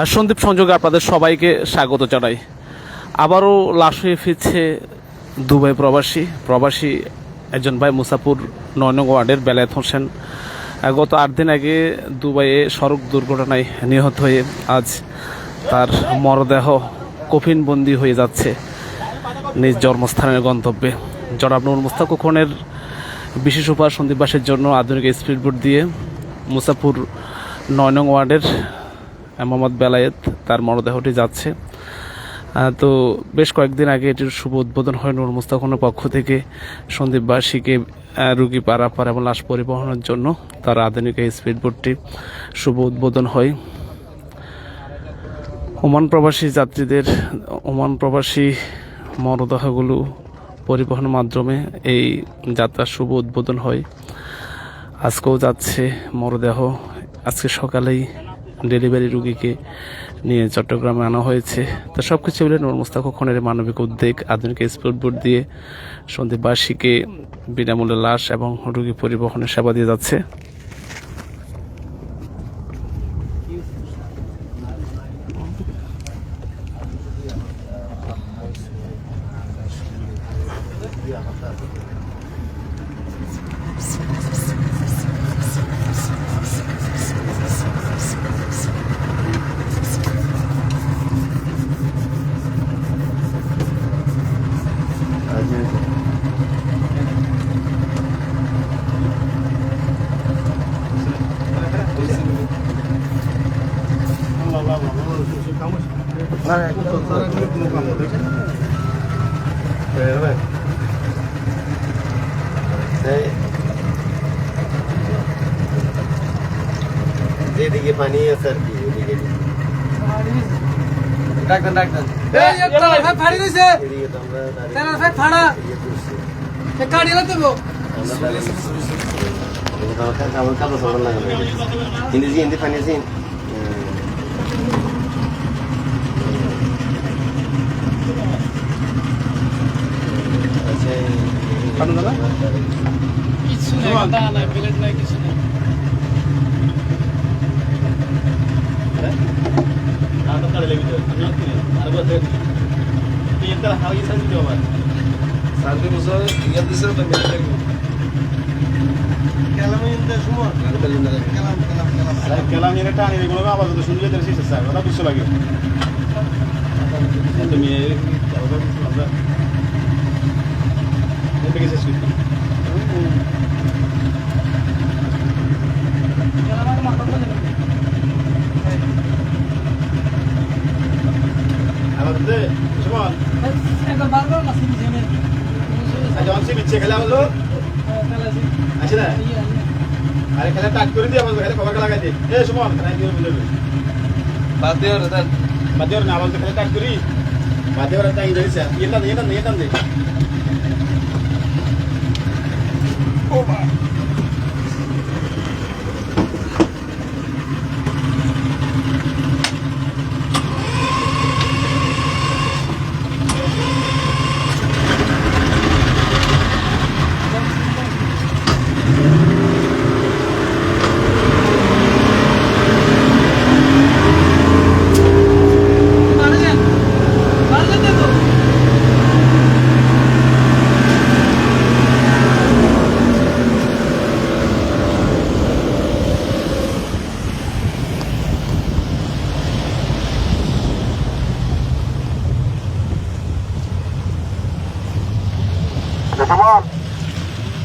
আর সন্দীপ সংযোগে আপনাদের সবাইকে স্বাগত জানাই। আবারও লাশ হয়ে ফিরছে দুবাই প্রবাসী। প্রবাসী একজন ভাই মুসাপুর নয় নং ওয়ার্ডের বেলায়েত হোসেন। গত আট দিন আগে দুবাইয়ে সড়ক দুর্ঘটনায় নিহত হয়ে আজ তার মরদেহ কফিনবন্দি হয়ে যাচ্ছে নিজ জন্মস্থানের গন্তব্যে। জনাব নুর মুস্তাক খোকনের বিশেষ উপহার সন্দীপবাসের জন্য আধুনিক স্পিড বোট দিয়ে মুসাফুর নয় নং ওয়ার্ডের মোহাম্মদ বেলায়েত, তার মরদেহটি যাচ্ছে। তো বেশ কয়েকদিন আগে এটির শুভ উদ্বোধন হয় নূর মুস্তাকনের পক্ষ থেকে। সন্দীপবাসীকে রুগী পারাপার এবং লাশ পরিবহনের জন্য তার আধুনিক এই স্পিড বোটটি শুভ উদ্বোধন হয়। ওমান প্রবাসী যাত্রীদের, ওমান প্রবাসী মরদেহগুলো পরিবহনের মাধ্যমে এই যাত্রার শুভ উদ্বোধন হয়। আজকেও যাচ্ছে মরদেহ। আজকে সকালেই ডেলিভারি রুগীকে নিয়ে চট্টগ্রামে আনা হয়েছে। তো সব কিছু মিলে নূর মুস্তাক খনের মানবিক উদ্যোগ আধুনিক স্পোর্ট বোর্ড দিয়ে সন্ধ্যেবাসীকে বিনামূল্যে লাশ এবং রুগী পরিবহনের সেবা দিয়ে যাচ্ছে। যেদিকে পানি আছে আর কি ওদিকে লাফা ফাড়ি দিছে এদিকে তো আমরা দাঁড়িয়ে তেরা ফে ফাড়া এ কাড়ি লাগতে আমরা দাঁড়িয়ে আমার কাছে আমার কাছে সবার লাগে হিন্দি হিন্দি కనుక ఇచ్చిన విలేజ్ లైక్ ఇచ్చిన ಆಧಾರ್ ಕಾರ್ಡ್ ಎಲ್ಲ ಇದೆ ಹನ್ನೊಂದು ಅರವತ್ತೈದು ಈ ಥರ ಹಾಗೆ ಸಂಜೆ ಜವಾಬ ಸಂಜೆ ಮುಸ ಎರಡು ದಿವಸ ಕೆಲವು ಏನೇ ಟಾಣಿ ಗುಣ ಆವಾಜ ಸುಂದ್ರೆ ತಿಳಿಸಿ ಸರ್ ಅದರ ಬಿಸಿಲಾಗಿ আরে খেলা টাক করে দিয়ে আমার খেলা কভার লাগাই দে। এ সুমন খেলা দিয়ে বুঝে বাদ দিয়ে রে তার বাদেও না আবার খেলা টাক করি। বাদেও রাতা ইদারিসা এটা এটা এটা দে মারে